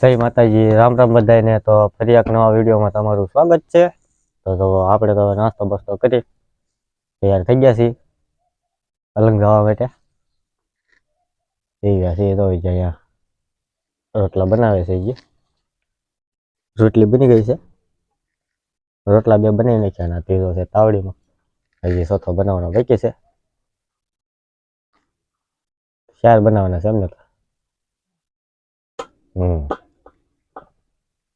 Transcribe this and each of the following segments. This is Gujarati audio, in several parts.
જય માતાજી, રામ રામ બધાને તો ફરી એક નવા વિડીયોમાં તમારું સ્વાગત છે. તો તો આપણે તો નાસ્તો બસ્તો કરી તૈયાર થઈ ગયા છીએ. અલંગ જવા માટે. થઈ ગયા છીએ તો અહીંયા રોટલા બનાવે છે જે રોટલી બની ગઈ છે. રોટલા બે બનાવી નાખ્યા ના ત્રીજો છે તાવડીમાં. હજી ચોથો બનાવવાનો બાકી છે. ચાર બનાવવાના છે એમને તો. હમ.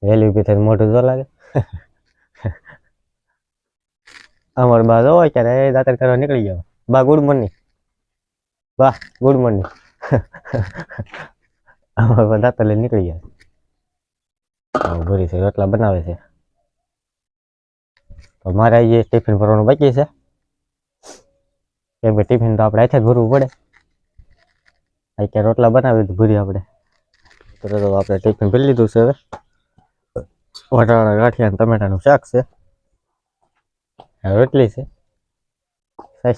વહેલી ઊભી થઈને મોઢું જો લાગે. અમાર બા જો અત્યારે એ દાતર કરવા નીકળી ગયો. બા ગુડ મોર્નિંગ બા ગુડ મોર્નિંગ અમાર બા દાતર લઈને નીકળી ગયા. ભૂરી છે, રોટલા બનાવે છે. તો મારે આજે ટિફિન ભરવાનું બાકી છે. કેમ કે ટિફિન તો આપણે હાથે જ ભરવું પડે. અત્યારે રોટલા બનાવી ભરી આપણે. તો આપણે ટિફિન ભરી લીધું છે હવે. વટાણા ગાંઠિયા ટમેટાનું શાક છે. રોટલી છે.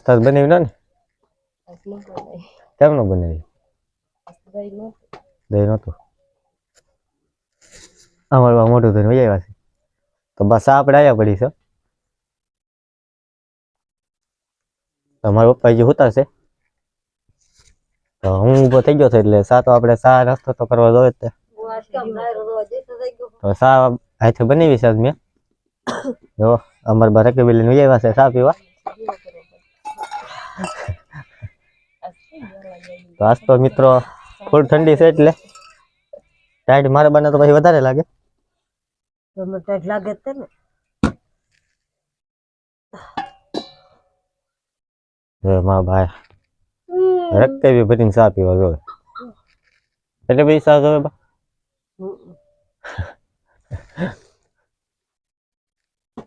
તાસ બનાવી ના ને કેમનું બનાવી? દહીં નહોતું. અમારે બા મોટું ધન વૈયા છે. તો બસ આપણે આવ્યા પડી છે. તમારા પપ્પા જે હોતા છે. તો હું ઊભો થઈ ગયો છું એટલે સા તો આપણે સા રસ્તો તો કરવા જોઈએ તે. તો સા હાથે બનાવી છે આજ મેં જો અમાર બા રકેબેલી નું આવ્યા છે સા પીવા તો આજ તો મિત્રો ફૂલ ઠંડી છે એટલે ટાઈટ મારે બને તો પછી વધારે લાગે લાગે તે ને જો મારા ભાઈ રકેબી ભરીને સા પીવા જોવે એટલે ભાઈ સા જોવે બા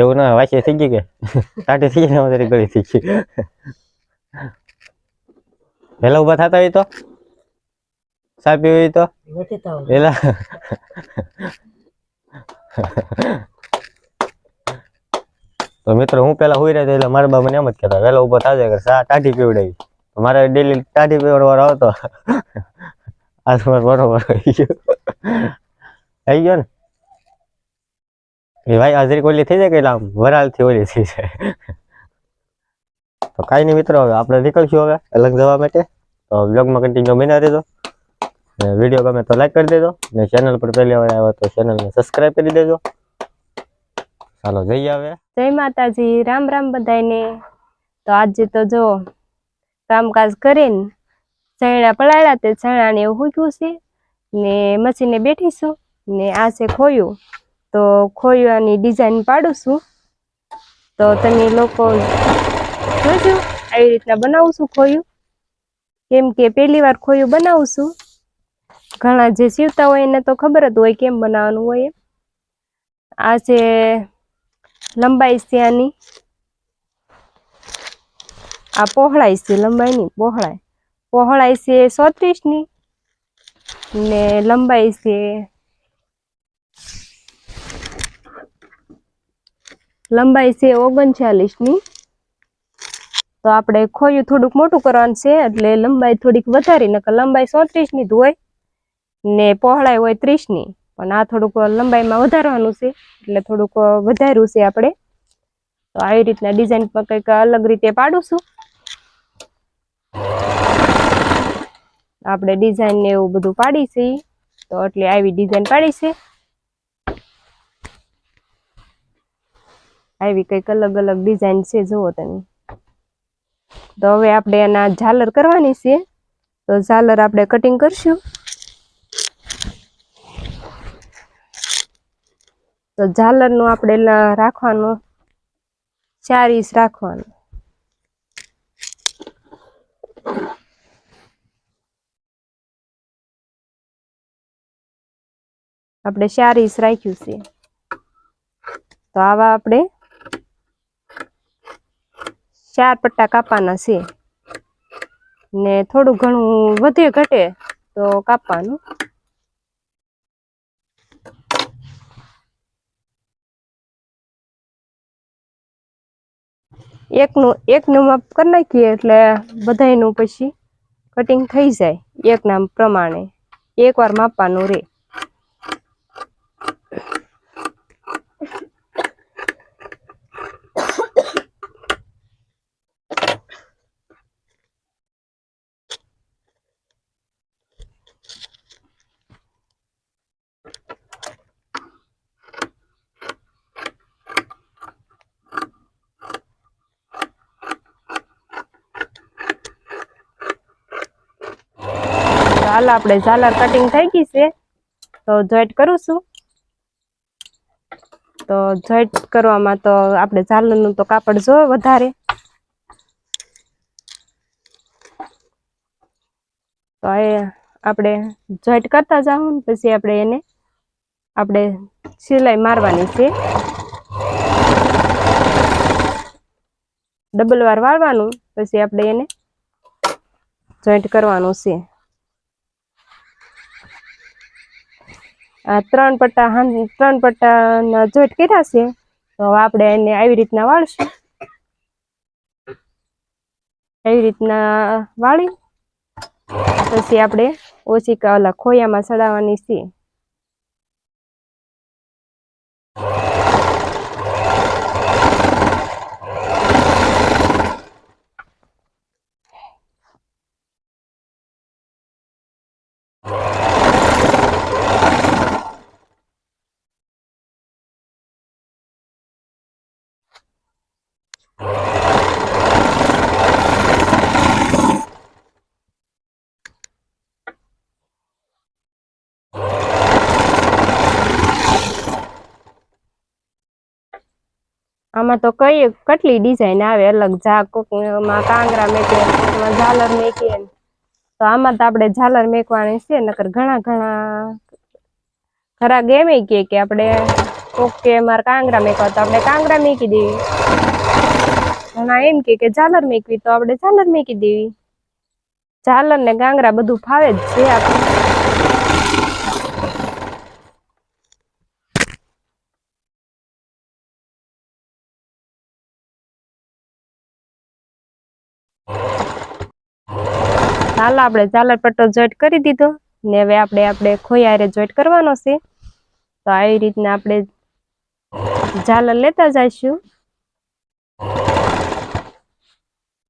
એવું ના વાંચી થઈ ગઈ કે? તાટી થઈ ગઈ ને ગળી થઈ ગઈ. વહેલા ઊભા થતા હોય તો? ચા પીવી હોય તો? વહેલા તો મિત્રો હું પેલા હુઈ રહ્યો એટલે મારા બા મને એમ જ કહેતા વહેલા ઊભા થાય કે ચા ટાઢી પીવડાવી. મારે ડેલી ટાઢી પીવડવાનો આવતો મારે બરોબર આવી ગયો. આવી ગયો ને? ભાઈ હાજરી ઓલી થઈ જાય કે આમ વરાળથી ઓલી થઈ જાય? તો કાંઈ નહીં મિત્રો, હવે આપણે નીકળશું હવે અલગ જવા માટે. તો બ્લોગમાં કન્ટિન્યુ બન્યા દેજો વીડિયો ગમે તો લાઈક કરી દેજો. ને ચેનલ પર પહેલી વાર આવ્યો તો ચેનલને સબસ્ક્રાઈબ કરી દેજો. ચાલો જઈએ હવે જય માતાજી, રામ રામ બધાને તો આજે તો જો કામકાજ કરીને ચણા પલાળ્યા તે ચણાને એવું મૂક્યું છે. ને મશીને બેઠીશું. ને આ છે ખોયું. તો ખોયાની ડિઝાઇન પાડું છું. તો તમે લોકો જોજો આવી રીતના બનાવું છું ખોયું. કેમ કે પહેલી વાર ખોયું બનાવું છું. ઘણા જે સીવતા હોય એને તો ખબર જ હોય કેમ બનાવવાનું હોય એમ. આ છે લંબાઈ છે આની. આ પહોળાઈ છે લંબાઈની પહોળાઈ. પહોળાઈ છે સોત્રીસની ને લંબાઈ છે લંબાઈ છે ઓગણચાલીસની. તો આપણે ખોયું થોડુંક મોટું કરવાનું છે, એટલે લંબાઈ થોડીક વધારી, નકર લંબાઈ સોત્રીસની જ હોય ને પહોળાઈ હોય ત્રીસની. પણ આ થોડુંક લંબાઈમાં વધારવાનું છે, એટલે થોડુંક વધાર્યું છે આપણે. તો આવી રીતના ડિઝાઇન પર કંઈક અલગ રીતે પાડું આપણે ડિઝાઇન ને એવું બધું પાડી છે. તો એટલે આવી ડિઝાઇન પાડી છે. આવી કંઈક અલગ અલગ ડિઝાઇન છે, જુઓ તમે. તો હવે આપણે એના ઝાલર કરવાની છે. તો ઝાલર આપણે કટિંગ કરશું. તો ઝાલરનું આપણે રાખવાનું. ચાર ઇંચ રાખવાનું. આપણે ચાર ઇંચ રાખ્યું છે. તો આવા આપણે ચાર પટ્ટા કાપવાના છે. ને થોડું ઘણું વધે ઘટે તો કાપવાનું. એકનું એકનું માપ કરી નાખીએ એટલે બધાનું પછી કટિંગ થઈ જાય. એકના પ્રમાણે. એકવાર માપવાનું રે તો હાલ આપણે ઝાલર કટિંગ થઈ ગઈ છે. તો જોઈન્ટ કરું છું. તો જોઈન્ટ કરવામાં તો આપણે ઝાલરનું તો કાપડ જો વધારે. તો એ આપણે જોઈન્ટ કરતા જાઉં પછી આપણે એને આપણે સિલાઈ મારવાની છે. ડબલ વાર વાળવાનું, પછી આપણે એને જોઈન્ટ કરવાનું છે આ ત્રણ પટ્ટા ત્રણ પટ્ટાના જોઈટ કર્યા છે. તો આપણે એને આવી રીતના વાળશું. એવી રીતના વાળી. પછી આપણે ઓછી ઓલા ખોયામાં ચડાવવાની છે. આમાં તો કઈ, કેટલી ડિઝાઇન આવે? અલગ ઝાકમાં કાંગરા મેકીએ ઝાલર મેકીએ તો આમાં તો આપણે ઝાલર મેકવાની છે, નકર ઘણા ઘણા ખરા એમ કે કે આપણે કોક કે મારે કાંગરા મેકવા તો આપણે કાંગરા મેકી દેવી. ઘણા એમ કે ઝાલર મેકવી તો આપણે ઝાલર મેકી દેવી. ઝાલર ને કાંગરા બધું ફાવે જ છે. આપણે હાલ આપણે ઝાલર પટ્ટો જોઈન્ટ કરી દીધો ને હવે આપણે આપણે ખોયારે જોઈન્ટ કરવાનો છે. તો આવી રીતના આપણે ઝાલર લેતા જઈશું.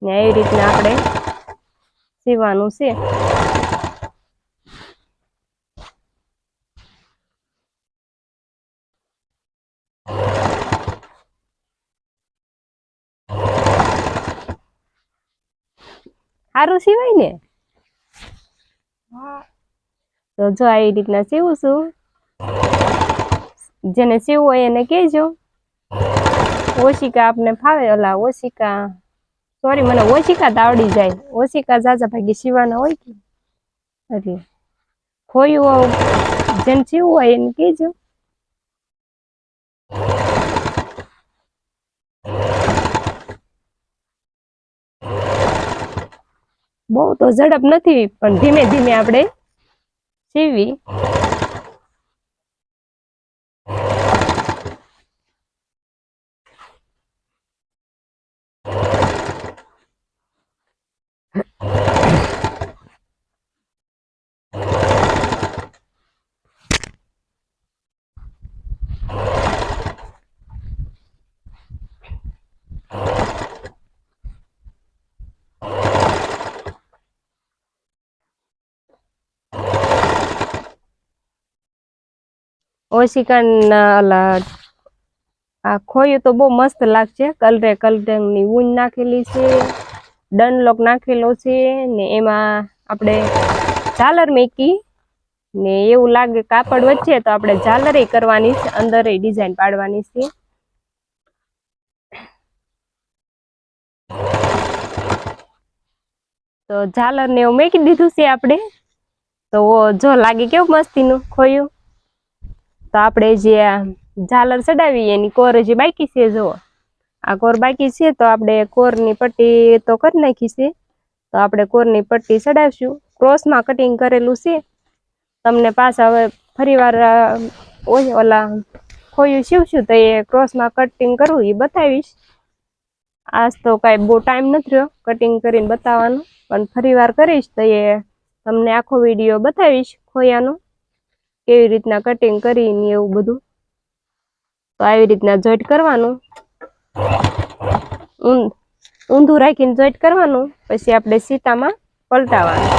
ને એવી રીતના આપણે સીવાનું છે. સારું સિવાય ને? તો જો આવી રીતના સીવું છું. જેને સીવું હોય એને કહેજો. ઓશિકા આપને ફાવે? ઓલા ઓશિકા. સોરી મને ઓશિકા તો આવડી જાય. ઓશિકા જાજા ભાગી સીવાના હોય કે? એટલે, ખોયું જેને સીવું હોય એને કહેજો. બહુ તો ઝડપ નથી પણ ધીમે ધીમે આપણે સીવી ઓશિકન ઓલા આ ખોયું તો બહુ મસ્ત લાગશે. કલરે કલરંગની ઊન નાખેલી છે, ડનલોક નાખેલો છે, ને એમાં આપણે ઝાલર મેકી, ને એવું લાગે કાપડ વચ્ચે તો આપણે ઝાલરે કરવાની છે, અંદર ડિઝાઇન પાડવાની છે. તો ઝાલર ને એવું મેકી દીધું છે આપણે. તો જો લાગે કેવું મસ્તીનું ખોયું. તો આપણે જે ઝાલર ચડાવી એની કોર હજી બાકી છે જો આ કોર બાકી છે, તો આપણે કોરની પટ્ટી તો કરી નાખી છે. તો આપણે કોરની પટ્ટી ચડાવશું. ક્રોસમાં કટિંગ કરેલું છે. તમને પાછા હવે ફરીવાર વાર ઓય, ઓલા ખોયું સીવશું તો એ ક્રોસમાં કટિંગ કરવું એ બતાવીશ. આજ તો કાંઈ બહુ ટાઈમ નથી રહ્યો કટિંગ કરીને બતાવવાનો. પણ ફરીવાર કરીશ તો એ તમને આખો વીડિયો બતાવીશ ખોયાનો. કેવી રીતના કટિંગ કરીને એવું બધું? તો આવી રીતના જોઈન્ટ કરવાનું. ઊંધું રાખીને જોઈન્ટ કરવાનું, પછી આપણે સીતામાં પલટાવાનું.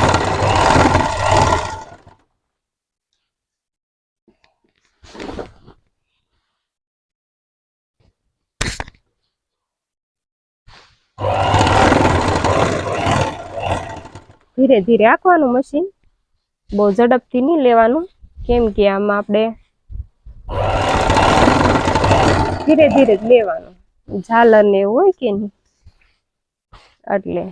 ધીરે ધીરે આંકવાનું મશીન બહુ ઝડપથી નહીં લેવાનું. કેમ કે આમાં આપણે ધીરે ધીરે જ લેવાનું. ઝાલર ને એવું હોય કે નહીં? એટલે.